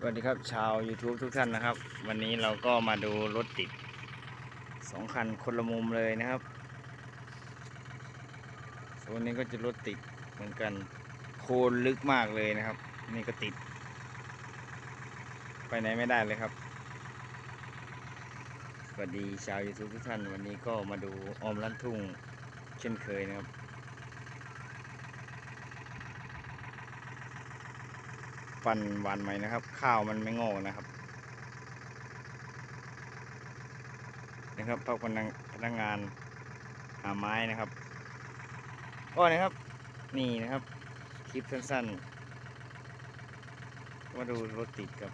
สวัสดีครับชาว YouTube ทุกท่านนะครับ วันนี้เราก็มาดูรถติดสองคันคนละมุมเลยนะครับโซนนี้ก็จะรถติดเหมือนกันโคลนลึกมากเลยนะครับ นี่ก็ติด ไปไหนไม่ได้เลยครับ สวัสดีชาว YouTube ทุกท่าน วันนี้ก็มาดูออมลันทุ่งเช่นเคยนะครับ ฟันหวานใหม่นะครับ ข้าวมันไม่งอกนะครับนะครับพวกพนักพนักงานหาไม้นะครับก็นะครับ นี่นะครับ คลิปสั้นๆมาดูรถติดกับ